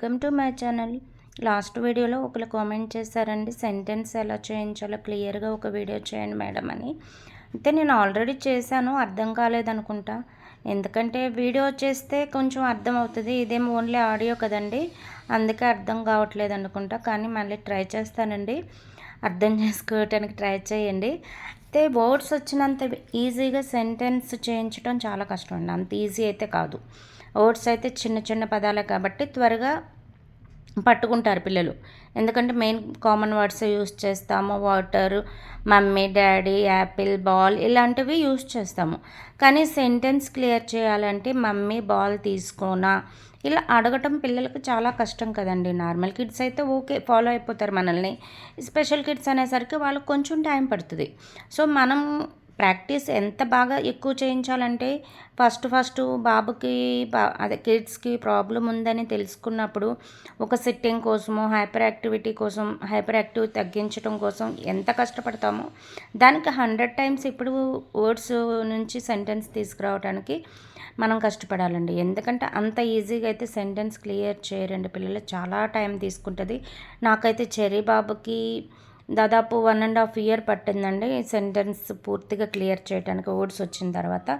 Welcome to my channel. Last వీడియోలో ఒకరు comment చేశారండి సెంటెన్స్ ఎలా చేయించాలో క్లియర్గా ఒక వీడియో చేయండి మేడం అని. అయితే నేను ఆల్రెడీ చేశాను అర్థం కాలేదనుకుంటా. ఎందుకంటే వీడియో చేస్తే కొంచెం అర్థం అవుతుంది ఇదేమో ఓన్లీ ఆడియో కదండి. అందుకే అర్థం కావట్లేదు అనుకుంటా కానీ మళ్ళీ ట్రై చేస్తానండి. అర్థం చేసుకోవటానికి ట్రై చేయండి. అయితే వర్డ్స్ వచ్చినంత ఈజీగా సెంటెన్స్ చేయించడం చాలా కష్టం అండి అంత ఈజీ అయితే కాదు. ఓట్స్ అయితే చిన్న చిన్న పదాలే కాబట్టి త్వరగా పట్టుకుంటారు పిల్లలు. ఎందుకంటే మెయిన్ కామన్ వర్డ్స్ యూస్ చేస్తాము. Water mummy daddy apple ball ఇలాంటివి యూస్ చేస్తాము. కానీ సెంటెన్స్ క్లియర్ చేయాలంటే మమ్మీ బాల్ తీసుకోనా? ఇలా అడగటం పిల్లలకు చాలా కష్టం కదండి. నార్మల్ కిడ్స్ అయితే ఓకే ఫాలో అయిపోతారు మనల్ని. స్పెషల్ కిడ్స్ అనేసరికి వాళ్ళకి కొంచెం టైం పడుతుంది. సో మనం ప్రాక్టీస్ ఎంత బాగా ఎక్కువ చేయించాలంటే ఫస్ట్ ఫస్ట్ బాబుకి అదే కిడ్స్కి ప్రాబ్లం ఉందని తెలుసుకున్నప్పుడు ఒక సిట్టింగ్ కోసము హైపర్ యాక్టివిటీ కోసం హైపర్ యాక్టివ్ తగ్గించడం కోసం ఎంత కష్టపడతామో దానికి హండ్రెడ్ టైమ్స్ ఇప్పుడు వర్డ్స్ నుంచి సెంటెన్స్ తీసుకురావడానికి మనం కష్టపడాలండి. ఎందుకంటే అంత ఈజీగా అయితే సెంటెన్స్ క్లియర్ చేయరండి పిల్లలు. చాలా టైం తీసుకుంటుంది. నాకైతే చెరీ బాబుకి దాదాపు వన్ అండ్ హాఫ్ ఇయర్ పట్టిందండి. సెంటెన్స్ పూర్తిగా క్లియర్ చేయడానికి వర్డ్స్ వచ్చిన తర్వాత.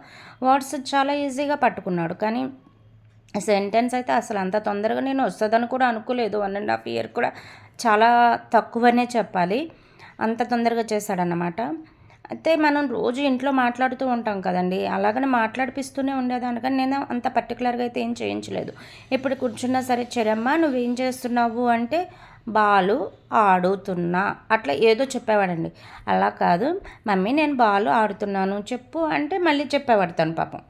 వర్డ్స్ చాలా ఈజీగా పట్టుకున్నాడు. కానీ సెంటెన్స్ అయితే అసలు అంత తొందరగా నేను వస్తుందని కూడా అనుకోలేదు. వన్ అండ్ హాఫ్ ఇయర్ కూడా చాలా తక్కువనే చెప్పాలి. అంత తొందరగా చేశాడన్నమాట. అయితే మనం రోజు ఇంట్లో మాట్లాడుతూ ఉంటాం కదండి. అలాగనే మాట్లాడిపిస్తూనే ఉండేదానికని నేను అంత పర్టికులర్గా అయితే ఏం చేయించలేదు. ఇప్పుడు కూర్చున్నా సరే చెరమ్మ నువ్వేం చేస్తున్నావు? అంటే బాలు ఆడుతున్నా. అట్లా ఏదో చెప్పేవాడండి. అలా కాదు. మమ్మీ నేను బాలు ఆడుతున్నాను. చెప్పు. అంటే మళ్ళీ చెప్పేవాడు తను పాపం.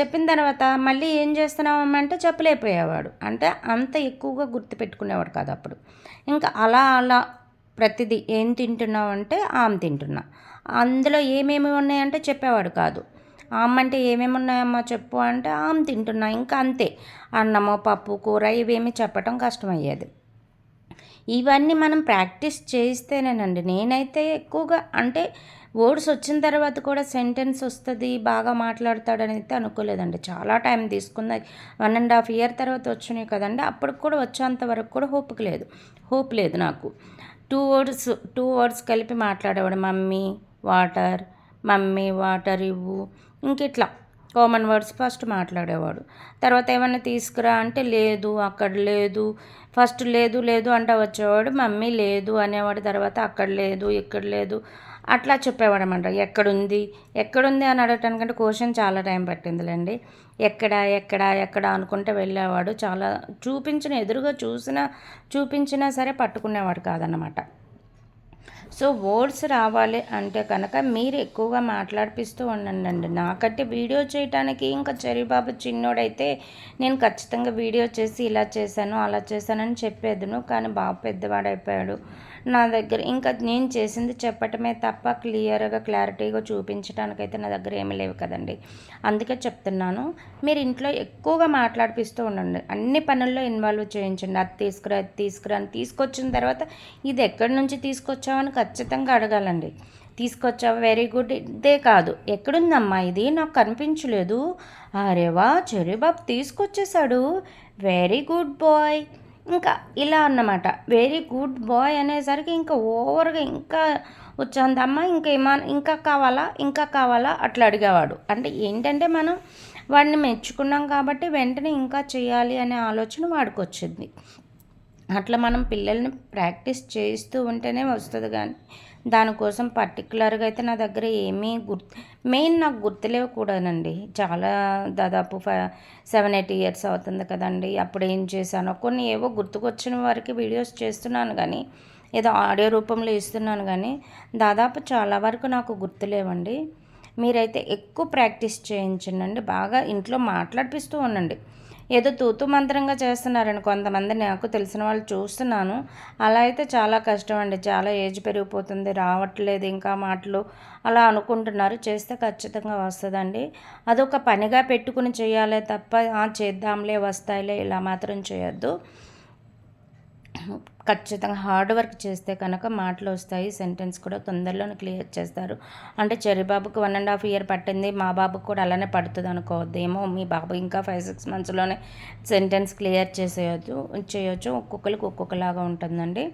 చెప్పిన తర్వాత మళ్ళీ ఏం చేస్తున్నావు అంటే చెప్పలేకపోయేవాడు. అంటే అంత ఎక్కువగా గుర్తుపెట్టుకునేవాడు కాదు అప్పుడు. ఇంకా అలా అలా ప్రతిదీ ఏం తింటున్నావు అంటే ఆమె తింటున్నా. అందులో ఏమేమి ఉన్నాయంటే చెప్పేవాడు కాదు. ఆమె అంటే ఏమేమి ఉన్నాయమ్మా చెప్పు అంటే ఆమె తింటున్నా ఇంకా అంతే. అన్నము పప్పు కూర ఇవేమి చెప్పటం కష్టమయ్యేది. ఇవన్నీ మనం ప్రాక్టీస్ చేస్తేనేనండి నేనైతే ఎక్కువగా అంటే వర్డ్స్ వచ్చిన తర్వాత కూడా సెంటెన్స్ వస్తుంది బాగా మాట్లాడతాడని అయితే అనుకోలేదండి. చాలా టైం తీసుకుంది. వన్ అండ్ హాఫ్ ఇయర్ తర్వాత వచ్చినాయి కదండి. అప్పటికి కూడా వచ్చేంత వరకు కూడా హోప్కి లేదు. హోప్ లేదు నాకు. టూ వర్డ్స్ టూ వర్డ్స్ కలిపి మాట్లాడేవాడు. మమ్మీ వాటర్ మమ్మీ వాటర్ ఇవ్వు. ఇంకిట్లా కామన్ వర్డ్స్ ఫస్ట్ మాట్లాడేవాడు. తర్వాత ఏమైనా తీసుకురా అంటే లేదు అక్కడ లేదు ఫస్ట్ లేదు లేదు అంట వచ్చేవాడు. మమ్మీ లేదు అనేవాడు. తర్వాత అక్కడ లేదు ఇక్కడ లేదు అట్లా చెప్పేవాడు అనమాట ఎక్కడుంది? ఎక్కడుంది? అని అడగటానికంటే క్వశ్చన్ చాలా టైం పట్టిందిలేండి. ఎక్కడ? ఎక్కడ? ఎక్కడ? అనుకుంటే వెళ్ళేవాడు చాలా చూపించిన ఎదురుగా చూసినా చూపించినా సరే పట్టుకునేవాడు కాదనమాట సో వర్డ్స్ రావాలి అంటే కనుక మీరు ఎక్కువగా మాట్లాడిపిస్తూ ఉండండి నాకంటే వీడియో చేయడానికి ఇంకా చెరిబాబు చిన్నోడైతే నేను ఖచ్చితంగా వీడియో చేసి ఇలా చేశాను అలా చేశానని చెప్పేదును. కానీ బాబు పెద్దవాడైపోయాడు. నా దగ్గర ఇంకా నేను చేసింది చెప్పటమే తప్ప క్లియర్గా క్లారిటీగా చూపించడానికైతే నా దగ్గర ఏమీ లేవు కదండి. అందుకే చెప్తున్నాను మీరు ఇంట్లో ఎక్కువగా మాట్లాడిపిస్తూ ఉండండి. అన్ని పనుల్లో ఇన్వాల్వ్ చేయించండి. అది తీసుకురా అది తీసుకురా అని తీసుకొచ్చిన తర్వాత ఇది ఎక్కడి నుంచి తీసుకొచ్చామని ఖచ్చితంగా అడగాలండి. తీసుకొచ్చావు? Very good. ఇదే కాదు. ఎక్కడుందమ్మా ఇది? నాకు కనిపించలేదు. అరేవా చెరుబాబు తీసుకొచ్చేసాడు వెరీ గుడ్ బాయ్. ఇంకా ఇలా అన్నమాట. వెరీ గుడ్ బాయ్ అనేసరికి ఇంకా ఓవర్గా ఇంకా వచ్చాందమ్మ ఇంకా ఏమా ఇంకా కావాలా ఇంకా కావాలా అట్లా అడిగేవాడు. అంటే ఏంటంటే మనం వాడిని మెచ్చుకున్నాం కాబట్టి వెంటనే ఇంకా చేయాలి అనే ఆలోచన వాడికి వచ్చింది అట్లా మనం పిల్లల్ని ప్రాక్టీస్ చేయిస్తూ ఉంటేనే వస్తుంది కానీ దానికోసం పర్టికులర్గా అయితే నా దగ్గర ఏమీ గుర్తు మెయిన్ నాకు గుర్తులేవు కూడానండి చాలా దాదాపు ఫైవ్ సెవెన్ ఎయిట్ ఇయర్స్ అవుతుంది కదండి. అప్పుడు ఏం చేశానో కొన్ని ఏవో గుర్తుకొచ్చిన వారికి వీడియోస్ చేస్తున్నాను కానీ ఏదో ఆడియో రూపంలో ఇస్తున్నాను కానీ దాదాపు చాలా వరకు నాకు గుర్తులేవండి. మీరైతే ఎక్కువ ప్రాక్టీస్ చేయించండి బాగా ఇంట్లో మాట్లాడిపిస్తూ ఉండండి. ఏదో తూతు మంత్రంగా చేస్తున్నారని కొంతమంది నాకు తెలిసిన వాళ్ళు చూస్తున్నాను. అలా అయితే చాలా కష్టం అండి చాలా ఏజ్ పెరిగిపోతుంది. రావట్లేదు ఇంకా మాటలు. అలా అనుకుంటున్నారు. చేస్తే ఖచ్చితంగా వస్తుందండి. అదొక పనిగా పెట్టుకుని చేయాలి తప్ప చేద్దాంలే వస్తాయిలే ఇలా మాత్రం చేయొద్దు. ఖచ్చితంగా హార్డ్ వర్క్ చేస్తే కనుక మాటలు వస్తాయి సెంటెన్స్ కూడా తొందరలోనే క్లియర్ చేస్తారు. అంటే చెర్రి బాబుకి వన్ అండ్ హాఫ్ ఇయర్ పట్టింది మా బాబుకి కూడా అలానే పడుతుంది అనుకోవద్దు. ఏమో మీ బాబు ఇంకా ఫైవ్ సిక్స్ మంత్స్లోనే సెంటెన్స్ క్లియర్ చేసేయచ్చు చేయొచ్చు. ఒక్కొక్కరికి ఒక్కొక్కలాగా ఉంటుందండి.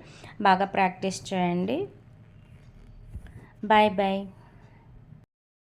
బాగా ప్రాక్టీస్ చేయండి. Bye bye